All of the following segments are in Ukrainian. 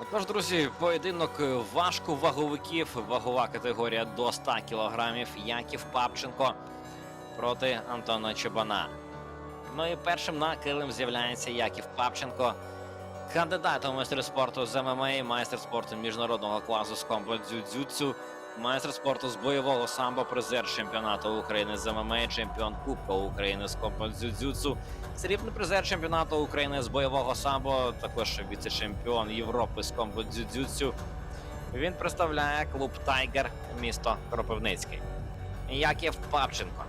Отож, друзі, поєдинок важковаговиків, вагова категорія до 100 кілограмів. Яків Папченко проти Антона Чобана. Ну і першим на килим з'являється Яків Папченко, кандидат у майстер спорту з ММА, майстер спорту міжнародного класу з комбо дзюдзюцю, майстер спорту з бойового самбо, призер чемпіонату України з ММА, чемпіон Кубка України з комбо дзюдзюцу, Срібний призер чемпіонату України з бойового самбо, також віце-чемпіон Європи з комбо дзюдзюцю. Він представляє клуб Тайгер місто Кропивницький. Яків Папченко.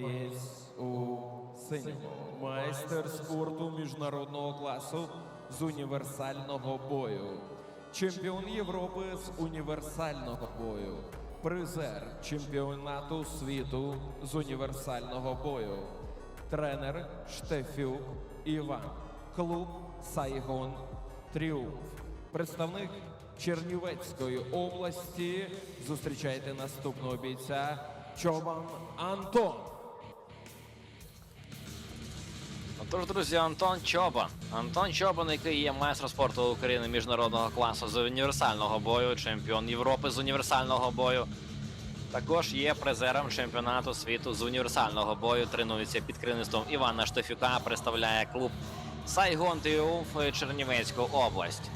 Боєць у синьому майстер спорту міжнародного класу з універсального бою, чемпіон Європи з універсального бою, призер чемпіонату світу з універсального бою, тренер Штефюк Іван, клуб Сайгон Тріумф. Представник Чернівецької області. Зустрічайте наступного бійця Чобан Антон. Отож, друзі, Антон Чобан. Антон Чобан, який є майстром спорту України міжнародного класу з універсального бою, чемпіон Європи з універсального бою. Також є призером чемпіонату світу з універсального бою. Тренується під керівництвом Івана Штефюка. Представляє клуб Сайгон Тріумф Чернівецьку область.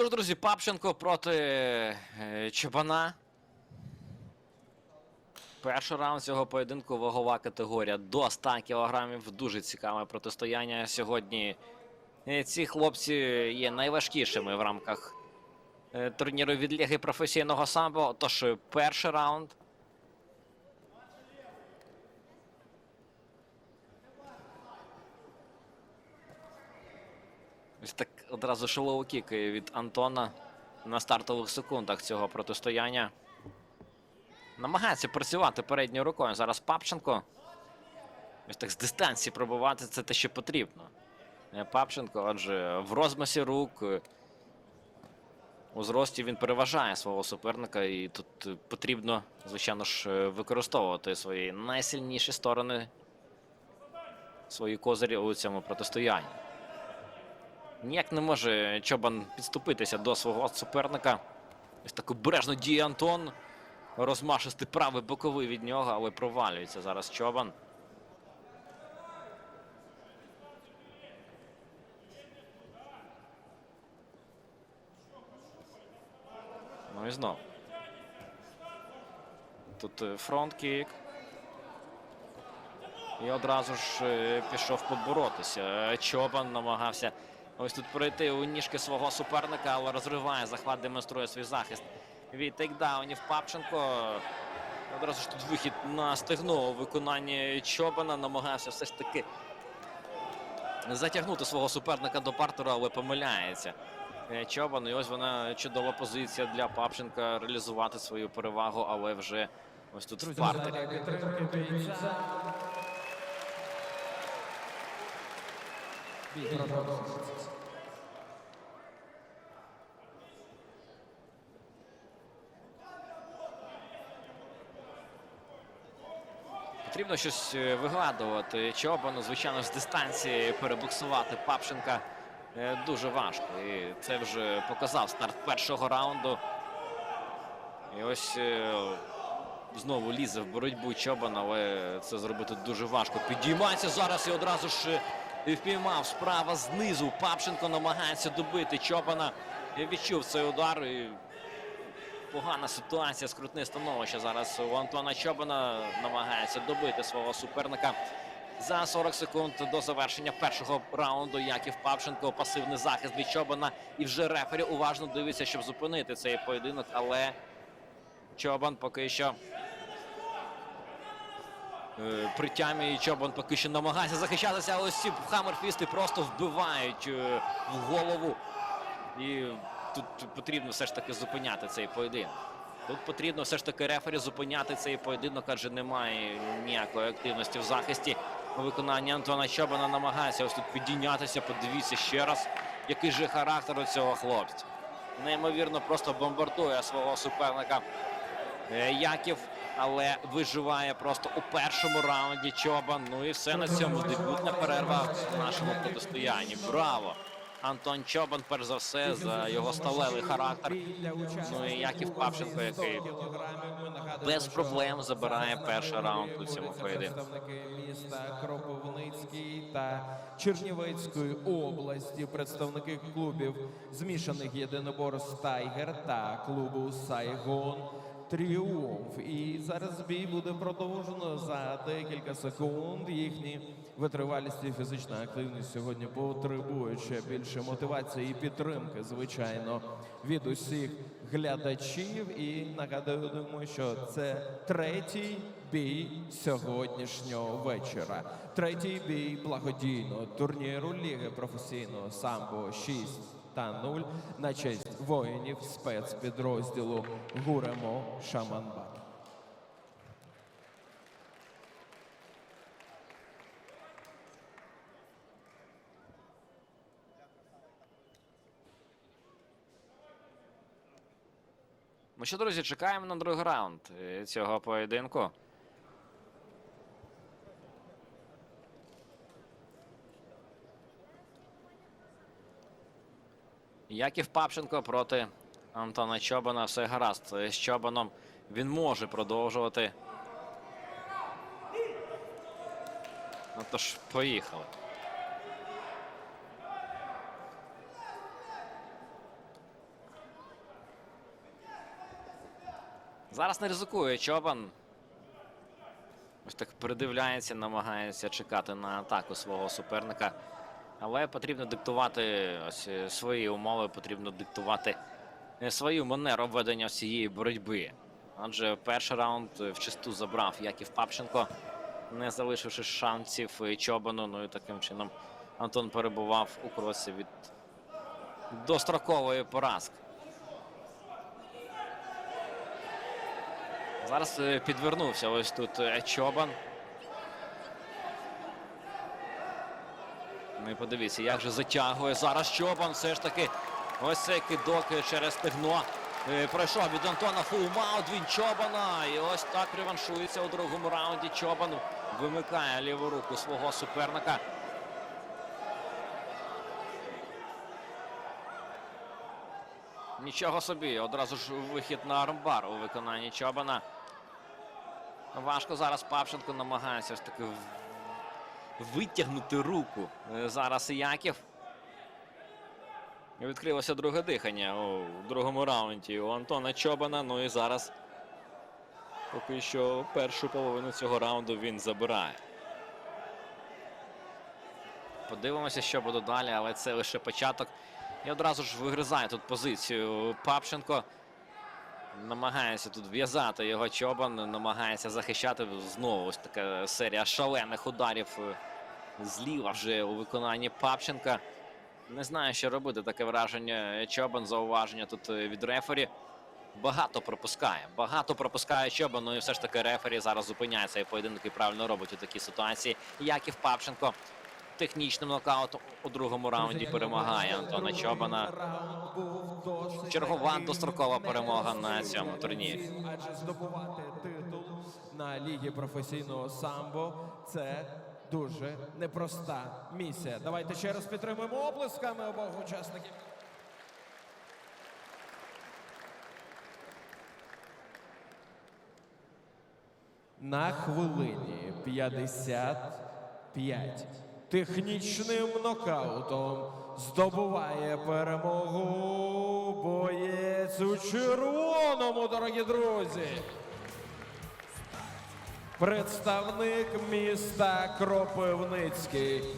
Отож, друзі, Папченко проти е, Чобана. Перший раунд цього поєдинку вагова категорія до 100 кілограмів. Дуже цікаве протистояння. Сьогодні е, ці хлопці є найважкішими в рамках е, турніру від Ліги професійного самбо. Тож перший раунд. Ось так одразу шилоу кік від Антона на стартових секундах цього протистояння. Намагається працювати передньою рукою. Зараз Папченко. Ось так з дистанції пробувати це те, що потрібно. Е, Папченко, отже, в розмасі рук. У зрості він переважає свого суперника, і тут потрібно, звичайно ж, е, використовувати свої найсильніші сторони, свої козирі у цьому протистоянні. Ніяк не може Чобан підступитися до свого суперника. Ось так обережно діє Антон. Розмашистий правий боковий від нього, але провалюється зараз Чобан. Ну і знов. Тут е, фронт-кік. І одразу ж е, пішов поборотися. Чобан намагався ось тут пройти у ніжки свого суперника, але розриває захват, демонструє свій захист від тейкдаунів Папченко. Одразу ж тут вихід на стегно у виконанні Чобана. Намагався все ж таки затягнути свого суперника до партера, але помиляється. Е, Чобан, і ось вона чудова позиція для Папченка реалізувати свою перевагу, але вже ось тут в партері. Потрібно щось е, вигадувати. Чобану, звичайно, з дистанції перебуксувати Папченка е, дуже важко. І це вже показав старт першого раунду. І ось е, знову лізе в боротьбу Чобан, але це зробити дуже важко. Підіймається зараз і одразу ж е, впіймав справа знизу. Папченко намагається добити Чобана. Я відчув цей удар. І погана ситуація, скрутне становище. Зараз у Антона Чобана намагається добити свого суперника. За 40 секунд до завершення першого раунду Яків Павшенко пасивний захист від Чобана. І вже рефері уважно дивиться, щоб зупинити цей поєдинок. Але Чобан поки що при тямі Чобан поки що намагається захищатися. Але ці хамерфісти просто вбивають е, в голову. І тут потрібно все ж таки зупиняти цей поєдинок. Тут потрібно все ж таки рефері зупиняти цей поєдинок, адже немає ніякої активності в захисті. У виконанні Антона Чобана намагається ось тут підійнятися. Подивіться ще раз, який же характер у цього хлопця. Неймовірно, просто бомбардує свого суперника е, Яків, але виживає просто у першому раунді Чобан. Ну і все на цьому дебютна перерва в нашому протистоянні. Браво! Антон Чобан, перш за все, за його сталевий характер. Ну і Яків Павченко, який без проблем забирає перший раунд у цьому поєдинку. Міста Кропивницький та Чернівецької області, представники клубів змішаних єдиноборств Тайгер та клубу Сайгон. Тріумф. І зараз бій буде продовжено за декілька секунд. Їхні витривалість і фізична активність сьогодні потребують ще більше мотивації і підтримки, звичайно, від усіх глядачів. І нагадуємо, що це третій бій сьогоднішнього вечора. Третій бій благодійного турніру Ліги професійного самбо 6 та 0 на честь воїнів спецпідрозділу Гуремо Шаманбат. Ми що, друзі, чекаємо на другий раунд е, цього поєдинку. Яків Папченко проти Антона Чобана. Все гаразд. З Чобаном він може продовжувати. Ну тож, поїхали. Зараз не ризикує Чобан. Ось так придивляється, намагається чекати на атаку свого суперника. Але потрібно диктувати ось е, свої умови, потрібно диктувати е, свою манеру ведення всієї боротьби. Адже перший раунд е, вчисту забрав Яків Папченко, не залишивши шансів Чобану. Ну і таким чином Антон перебував у кросі від дострокової поразки. Зараз підвернувся ось тут Чобан. Ну і подивіться, як же затягує зараз Чобан. Все ж таки ось цей кидок через стегно. Е, Пройшов від Антона фулмаут, він Чобана. І ось так реваншується у другому раунді. Чобан вимикає ліву руку свого суперника. Нічого собі, одразу ж вихід на армбар у виконанні Чобана. Важко зараз Павченко намагається ось таки витягнути руку. Е, Зараз Яків. Відкрилося друге дихання у другому раунді у Антона Чобана. Ну і зараз поки що першу половину цього раунду він забирає. Подивимося, що буде далі, але це лише початок. І одразу ж вигризає тут позицію Папченко. Намагається тут в'язати його чобан, намагається захищати знову ось така серія шалених ударів е, зліва вже у виконанні Папченка. Не знаю, що робити. Таке враження. Чобан, зауваження тут е, від рефері. Багато пропускає. Багато пропускає Чобан, ну і все ж таки рефері зараз зупиняє цей поєдинок і правильно робить у такій ситуації. Яків Папченко технічним нокаутом у другому раунді перемагає Антона Чобана. Чергова дострокова перемога на цьому турнірі. Адже здобувати титул на лігі професійного самбо це дуже непроста місія. Давайте ще раз підтримуємо оплесками обох учасників. На хвилині 55 технічним нокаутом здобуває перемогу боєць у червоному, дорогі друзі. Представник міста Кропивницький.